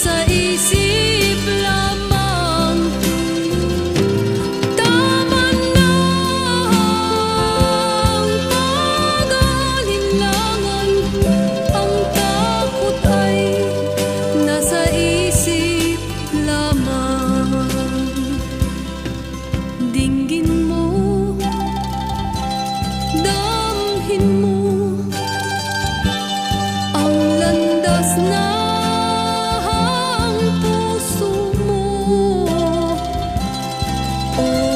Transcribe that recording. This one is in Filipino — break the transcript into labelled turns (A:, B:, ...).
A: sa isip lang. Oh.